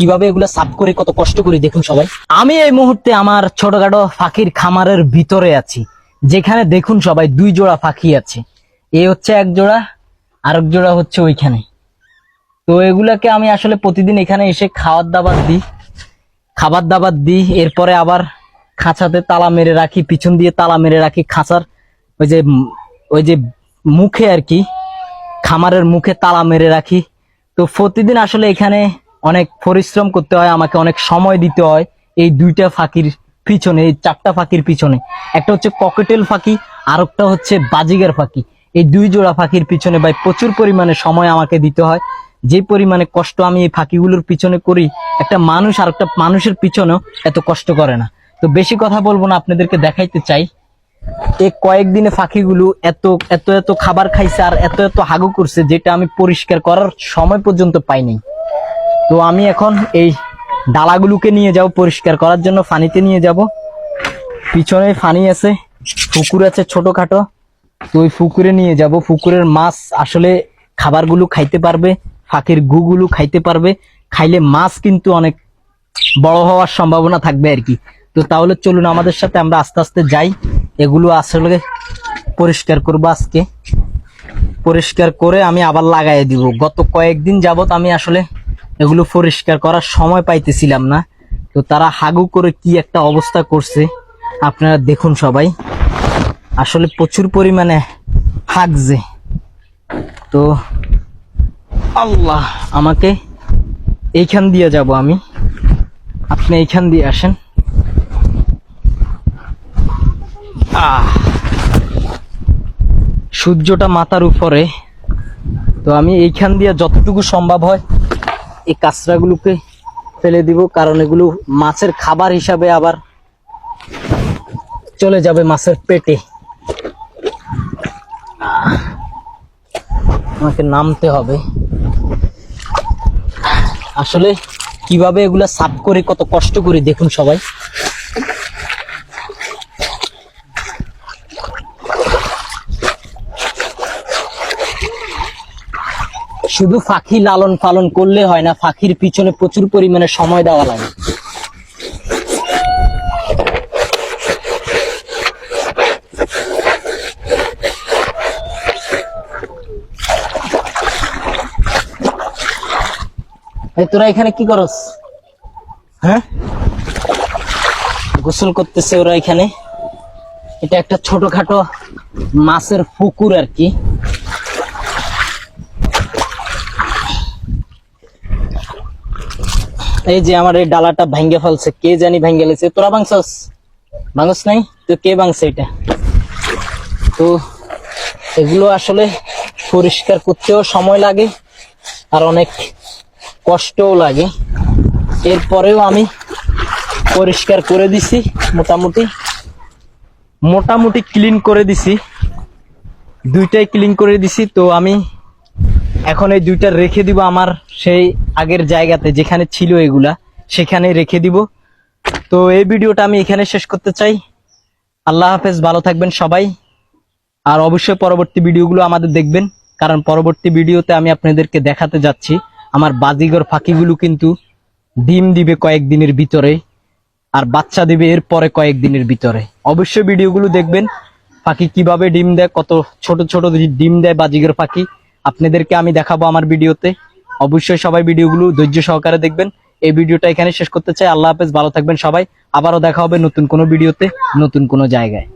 কীভাবে এগুলো সাফ করে কত কষ্ট করি দেখুন সবাই। আমি এই মুহূর্তে আমার ছোটখাটো পাখির খামারের ভিতরে আছি, যেখানে দেখুন সবাই দুই জোড়া পাখি আছে। এ হচ্ছে এক জোড়া, আরেক জোড়া হচ্ছে ওইখানে। তো এগুলাকে আমি আসলে প্রতিদিন এখানে এসে খাবার দাবার দিই, খাবার দাবার দিই, এরপরে আবার খাঁচাতে তালা মেরে রাখি, পিছন দিয়ে তালা মেরে রাখি খাঁচার। ওই যে ওই যে মুখে আর কি, খামারের মুখে তালা মেরে রাখি। তো প্রতিদিন আসলে এখানে অনেক পরিশ্রম করতে হয়, আমাকে অনেক সময় দিতে হয় এই দুইটা ফাঁকির পিছনে, এই চারটা ফাঁকির পিছনে। একটা হচ্ছে ককেটেল ফাঁকি আর একটা হচ্ছে বাজিগার ফাঁকি। এই দুই জোড়া ফাঁকির পিছনে ভাই প্রচুর পরিমাণে সময় আমাকে দিতে হয়। যে পরিমাণে কষ্ট আমি এই ফাঁকিগুলোর পিছনে করি, একটা মানুষ আর একটা মানুষের পিছনেও এত কষ্ট করে না। তো বেশি কথা বলব না, আপনাদেরকে দেখাইতে চাই। এই কয়েকদিনে পাখিগুলো এত এত এত খাবার খাইছে আর এত এত হাগু করছে, যেটা আমি পরিষ্কার করার সময় পর্যন্ত পাইনি তো আমি এখন এই ডালাগুলোকে নিয়ে যাব পরিষ্কার করার জন্য, ফানিতে নিয়ে যাব। পিছনে ফানি আছে, পুকুর আছে ছোটোখাটো, তো ওই পুকুরে নিয়ে যাব। পুকুরের মাছ আসলে খাবারগুলো খাইতে পারবে, ফাঁকির গুগুলো খাইতে পারবে। খাইলে মাছ কিন্তু অনেক বড় হওয়ার সম্ভাবনা থাকবে আর কি। তো তাহলে চলুন আমাদের সাথে আমরা আস্তে আস্তে যাই। এগুলো আসলে পরিষ্কার করব আজকে। পরিষ্কার করে আমি আবার লাগাই দিব। গত কয়েকদিন যাবত আমি আসলে এগুলো পরিষ্কার করার সময় পাইতেছিলাম না। তো তারা হাগু করে কি একটা অবস্থা করছে, আপনারা দেখুন সবাই। আসলে প্রচুর পরিমাণে হাগছে। তো আল্লাহ, আমাকে এইখান দিয়ে যাব আমি। আপনি এইখান দিয়ে আসেন। সূর্যটা মাথার উপরে। তো আমি এইখান দিয়ে যতটুকু সম্ভব হয় এই কাঁচরাগুলোকে ফেলে দিব, কারণ এগুলো মাছের খাবার হিসাবে আবার চলে যাবে মাছের পেটে। আমাকে নামতে হবে। আসলে কীভাবে এগুলা সাফ করে কত কষ্ট করে দেখুন সবাই। শুধু পাখি লালন পালন করলে হয় না পাখির পিছনে প্রচুর পরিমাণে সময় দেওয়া লাগে। তোরা এখানে কি করস? হ্যাঁ? গোসল করতেছে ওরা এখানে। এটা একটা ছোটখাটো মাছের পুকুর আর কি। এই যে আমার এই ডালাটা ভাঙ্গে ফেলছে, কে জানি ভাঙ্গে লেছে তোরা ভাঙছস? ভাঙস নাই? তো কে ভাঙছে এটা? তো এগুলো আসলে পরিষ্কার করতেও সময় লাগে আর অনেক কষ্টও লাগে। এরপরেও আমি পরিষ্কার করে দিছি, মোটামুটি। মোটামুটি ক্লিন করে দিছি। দুইটাই ক্লিন করে দিছি, তো আমি এখন এই দুইটা রেখে দিব আমার সেই আগের জায়গাতে যেখানে ছিল এগুলা সেখানে রেখে দিব। তো এই ভিডিওটা আমি এখানে শেষ করতে চাই। আল্লাহ হাফেজ, ভালো থাকবেন সবাই। আর অবশ্যই পরবর্তী ভিডিওগুলো আমাদের দেখবেন, কারণ পরবর্তী ভিডিওতে আমি আপনাদেরকে দেখাতে যাচ্ছি। আমার বাজিগর ফাঁকিগুলো কিন্তু ডিম দিবে কয়েকদিনের ভিতরে, আর বাচ্চা দিবে এর পরে কয়েকদিনের ভিতরে। অবশ্যই ভিডিওগুলো দেখবেন পাখি কীভাবে ডিম দেয়, কত ছোট ছোট ডিম দেয় বাজিগর পাখি আপনাদেরকে আমি দেখাবো আমার ভিডিওতে। অবশ্যই সবাই ভিডিওগুলো ধৈর্য সহকারে দেখবেন। এই ভিডিওটা এখানে শেষ করতে চাই। আল্লাহ হাফেজ, ভালো থাকবেন সবাই। আবারও দেখা হবে নতুন কোনো ভিডিওতে, নতুন কোনো জায়গায়।